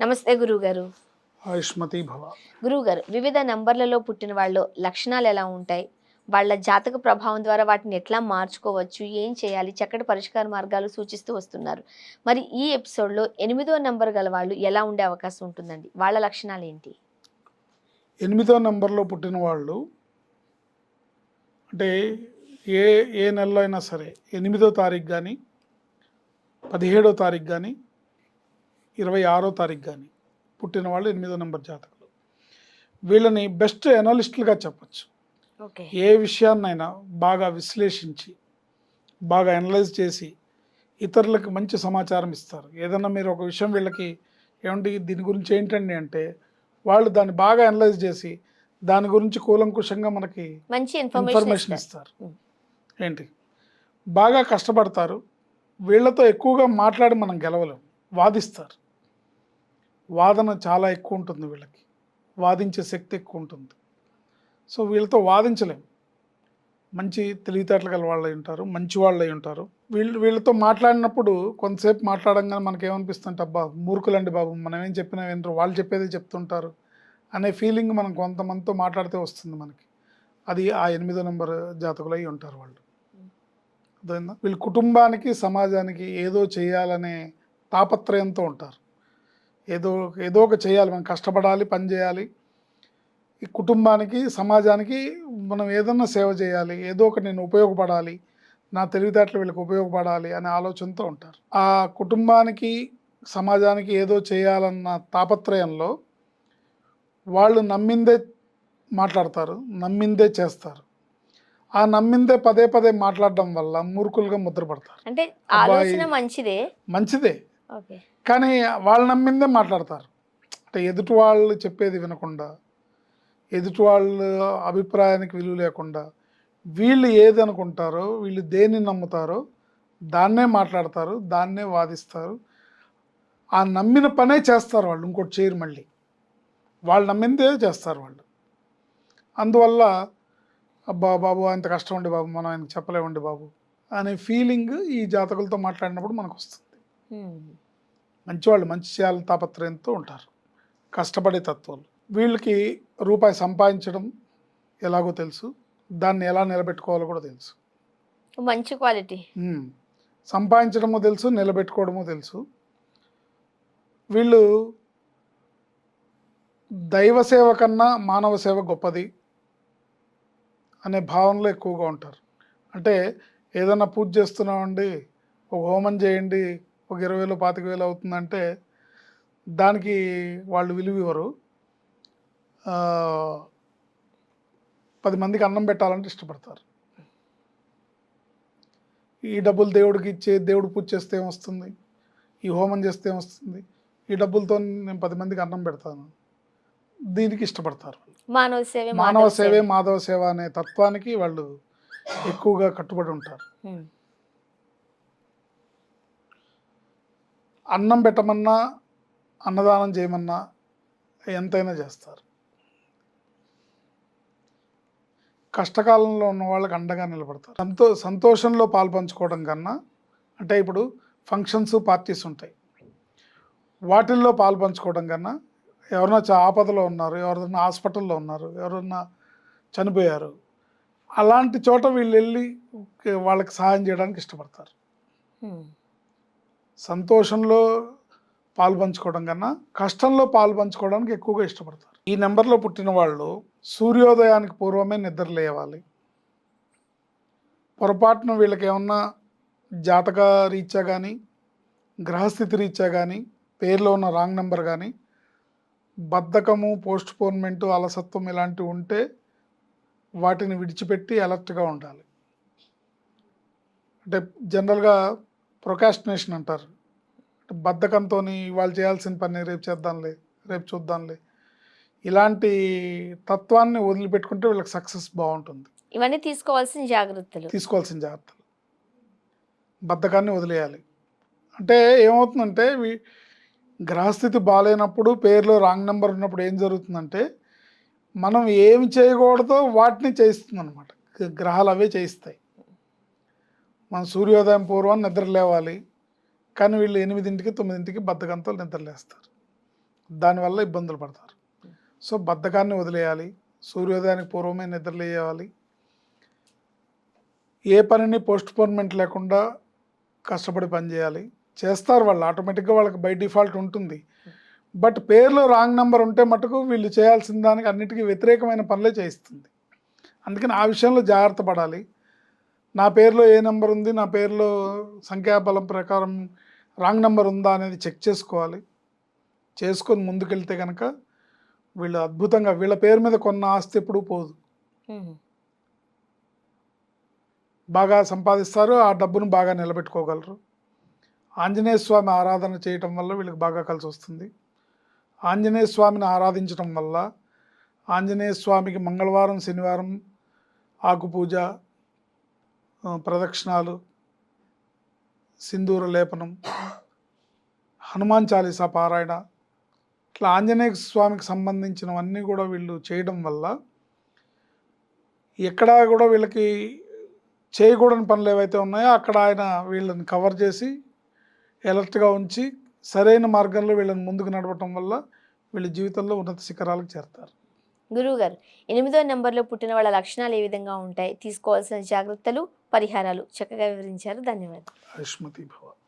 నమస్తే గురువుగారు ఆయుష్మతి భవ. గురువుగారు వివిధ నంబర్లలో పుట్టిన వాళ్ళు లక్షణాలు ఎలా ఉంటాయి? వాళ్ళ జాతక ప్రభావం ద్వారా వాటిని ఎట్లా మార్చుకోవచ్చు? ఏం చేయాలి? చక్కటి పరిష్కార మార్గాలు సూచిస్తూ వస్తున్నారు. మరి ఈ ఎపిసోడ్లో ఎనిమిదో నంబర్ గల వాళ్ళు ఎలా ఉండే అవకాశం ఉంటుందండి? వాళ్ళ లక్షణాలు ఏంటి? ఎనిమిదో నెంబర్లో పుట్టిన వాళ్ళు అంటే ఏ ఏ నెలలో అయినా సరే ఎనిమిదో తారీఖు కానీ పదిహేడో తారీఖు కానీ ఇరవై ఆరో తారీఖు కానీ పుట్టిన వాళ్ళు ఎనిమిదో నెంబర్ జాతకులు. వీళ్ళని బెస్ట్ ఎనలిస్టులుగా చెప్పచ్చు. ఏ విషయాన్నైనా బాగా విశ్లేషించి బాగా అనలైజ్ చేసి ఇతరులకు మంచి సమాచారం ఇస్తారు. ఏదన్నా మీరు ఒక విషయం వీళ్ళకి ఏమండి దీని గురించి ఏంటండి అంటే వాళ్ళు దాన్ని బాగా అనలైజ్ చేసి దాని గురించి కూలంకుషంగా మనకి మంచి ఇన్ఫర్మేషన్ ఇస్తారు. ఏంటి? బాగా కష్టపడతారు. వీళ్ళతో ఎక్కువగా మాట్లాడి మనం గెలవలేం. వాదిస్తారు. వాదన చాలా ఎక్కువ ఉంటుంది వీళ్ళకి. వాదించే శక్తి ఎక్కువ ఉంటుంది. సో వీళ్ళతో వాదించలేం. మంచి తెలివితేటలు గల వాళ్ళు అయి ఉంటారు మంచి వాళ్ళు అయి ఉంటారు. వీళ్ళు వీళ్ళతో మాట్లాడినప్పుడు కొంతసేపు మాట్లాడంగానే మనకేమనిపిస్తుంది అబ్బా మూర్ఖులండి బాబు మనం ఏం చెప్పినా వినరు. వాళ్ళు చెప్పేది చెప్తుంటారు. అనే ఫీలింగ్ మనం కొంతమందితో మాట్లాడితే వస్తుంది మనకి. అది ఆ ఎనిమిదో నెంబర్ జాతకులు అయి ఉంటారు వాళ్ళు. అర్థమైందా? వీళ్ళు కుటుంబానికి సమాజానికి ఏదో చేయాలనే తాపత్రయంతో ఉంటారు. ఏదో ఏదో ఒక చేయాలి మనం కష్టపడాలి పని చేయాలి. ఈ కుటుంబానికి సమాజానికి మనం ఏదన్నా సేవ చేయాలి ఏదో ఒకటి నేను ఉపయోగపడాలి నా తెలివితేటలు వీళ్ళకి ఉపయోగపడాలి అనే ఆలోచనతో ఉంటారు. ఆ కుటుంబానికి సమాజానికి ఏదో చేయాలన్న తాపత్రయంలో వాళ్ళు నమ్మిందే మాట్లాడతారు నమ్మిందే చేస్తారు. ఆ నమ్మిందే పదే పదే మాట్లాడడం వల్ల మూర్ఖులుగా ముద్రపడతారు. అంటే. ఆలోచన మంచిదే. మంచిదే. కానీ వాళ్ళు నమ్మిందే మాట్లాడతారు. అంటే ఎదుటి వాళ్ళు చెప్పేది వినకుండా ఎదుటి వాళ్ళ అభిప్రాయానికి విలువ లేకుండా వీళ్ళు ఏది అనుకుంటారో వీళ్ళు దేన్ని నమ్ముతారో దాన్నే మాట్లాడతారు దాన్నే వాదిస్తారు. ఆ నమ్మిన పనే చేస్తారు వాళ్ళు ఇంకోటి చేయరు మళ్ళీ. వాళ్ళు నమ్మిందే చేస్తారు వాళ్ళు. అందువల్ల అబ్బా బాబు అంత కష్టం ఉండి బాబు మనం ఆయనకు చెప్పలేమండి బాబు అనే ఫీలింగ్ ఈ జాతకులతో మాట్లాడినప్పుడు మనకు వస్తుంది. మంచివాళ్ళు మంచి చేయాలని తాపత్రయంతో ఉంటారు. కష్టపడే తత్వాలు. వీళ్ళకి రూపాయి సంపాదించడం ఎలాగో తెలుసు. దాన్ని ఎలా నిలబెట్టుకోవాలో కూడా తెలుసు. మంచి క్వాలిటీ. సంపాదించడమో తెలుసు నిలబెట్టుకోవడమో తెలుసు. వీళ్ళు దైవ సేవ కన్నా మానవ సేవ గొప్పది అనే భావనలో ఎక్కువగా ఉంటారు. అంటే ఏదైనా పూజ చేస్తున్నామండి ఒక హోమం చేయండి ఒక ఇరవై వేలు పాతిక వేలు అవుతుందంటే దానికి వాళ్ళు విలువ ఇవ్వరు. పది మందికి అన్నం పెట్టాలంటే ఇష్టపడతారు. ఈ డబ్బులు దేవుడికి ఇచ్చే దేవుడు పూజ చేస్తే ఏమొస్తుంది? ఈ హోమం చేస్తే ఏమొస్తుంది? ఈ డబ్బులతో నేను పది మందికి అన్నం పెడతాను. దీనికి ఇష్టపడతారు మానవ సేవ మానవ సేవే మాధవ సేవ అనే తత్వానికి వాళ్ళు ఎక్కువగా కట్టుబడి ఉంటారు. అన్నం పెట్టమన్నా అన్నదానం చేయమన్నా ఎంతైనా చేస్తారు. కష్టకాలంలో ఉన్న వాళ్ళకి అండగా నిలబడతారు. సంతో సంతోషంలో పాల్పంచుకోవడం కన్నా అంటే ఇప్పుడు ఫంక్షన్స్ పార్టీస్ ఉంటాయి. వాటిల్లో పాల్పంచుకోవడం కన్నా ఎవరైనా చా- ఆపదలో ఉన్నారు ఎవరైనా హాస్పిటల్లో ఉన్నారు ఎవరైనా చనిపోయారు అలాంటి చోట వీళ్ళు వెళ్ళి వాళ్ళకి సహాయం చేయడానికి ఇష్టపడతారు. సంతోషంలో పాల్పంచుకోవడం కన్నా కష్టంలో పాల్పంచుకోవడానికి ఎక్కువగా ఇష్టపడతారు. ఈ నెంబర్లో పుట్టిన వాళ్ళు సూర్యోదయానికి పూర్వమే నిద్ర లేవాలి పొరపాటున వీళ్ళకి ఏమన్నా జాతక రీత్యా కానీ గ్రహస్థితి రీత్యా కానీ పేర్లో ఉన్న రాంగ్ నెంబర్ కానీ బద్ధకము పోస్ట్ పోన్మెంటు అలసత్వం ఇలాంటివి ఉంటే వాటిని విడిచిపెట్టి అలర్ట్గా ఉండాలి. అంటే జనరల్గా ప్రొకాస్టినేషన్ అంటారు. అంటే బద్ధకంతో వాళ్ళు చేయాల్సిన పని రేపు చేద్దాంలే రేపు చూద్దాంలే. ఇలాంటి తత్వాన్ని వదిలిపెట్టుకుంటే వీళ్ళకి సక్సెస్ బాగుంటుంది. ఇవన్నీ తీసుకోవాల్సిన జాగ్రత్తలు. తీసుకోవాల్సిన జాగ్రత్తలు. బద్ధకాన్ని వదిలేయాలి. అంటే ఏమవుతుందంటే గ్రహస్థితి బాగాలేనప్పుడు పేరులో రాంగ్ నెంబర్ ఉన్నప్పుడు ఏం జరుగుతుందంటే మనం ఏమి చేయకూడదో వాటిని చేయిస్తుంది అనమాట గ్రహాలు అవే చేయిస్తాయి. మనం సూర్యోదయం పూర్వం నిద్ర లేవాలి. కానీ వీళ్ళు ఎనిమిదింటికి తొమ్మిదింటికి బద్ధకంతో నిద్రలేస్తారు. దానివల్ల ఇబ్బందులు పడతారు. సో బద్ధకాన్ని వదిలేయాలి. సూర్యోదయానికి పూర్వమే నిద్రలేయాలి ఏ పనిని పోస్ట్పోన్మెంట్ లేకుండా కష్టపడి పని చేయాలి చేస్తారు వాళ్ళు. ఆటోమేటిక్గా వాళ్ళకి బై డిఫాల్ట్ ఉంటుంది. బట్ పేర్లో రాంగ్ నెంబర్ ఉంటే మటుకు వీళ్ళు చేయాల్సిన దానికి అన్నిటికీ వ్యతిరేకమైన పనులే చేయిస్తుంది. అందుకని ఆ విషయంలో జాగ్రత్త పడాలి. నా పేరులో ఏ నెంబర్ ఉంది నా పేరులో సంఖ్యాబలం ప్రకారం రాంగ్ నెంబర్ ఉందా అనేది చెక్ చేసుకోవాలి. చేసుకొని ముందుకెళ్తే కనుక వీళ్ళు అద్భుతంగా వీళ్ళ పేరు మీద కొన్న ఆస్తి ఎప్పుడూ పోదు. బాగా సంపాదిస్తారు ఆ డబ్బును బాగా నిలబెట్టుకోగలరు. ఆంజనేయ స్వామి ఆరాధన చేయటం వల్ల వీళ్ళకి బాగా కలిసి వస్తుంది. ఆంజనేయ స్వామిని ఆరాధించడం వల్ల ఆంజనేయ స్వామికి మంగళవారం శనివారం ఆకు పూజ ప్రదక్షిణాలు సింధూర లేపనం హనుమాన్ చాలీసా పారాయణ ఇట్లా ఆంజనేయ స్వామికి సంబంధించినవన్నీ కూడా వీళ్ళు చేయడం వల్ల ఎక్కడా కూడా వీళ్ళకి చేయకూడని పనులు ఏవైతే ఉన్నాయో అక్కడ ఆయన వీళ్ళని కవర్ చేసి ఎలర్ట్గా ఉంచి సరైన మార్గంలో వీళ్ళని ముందుకు నడవటం వల్ల వీళ్ళ జీవితంలో ఉన్నత శిఖరాలకు చేరుతారు. గురువు గారు ఎనిమిదో నెంబర్లో పుట్టిన వాళ్ళ లక్షణాలు ఏ విధంగా ఉంటాయి? తీసుకోవాల్సిన జాగ్రత్తలు పరిహారాలు చక్కగా వివరించారు. ధన్యవాదాలు.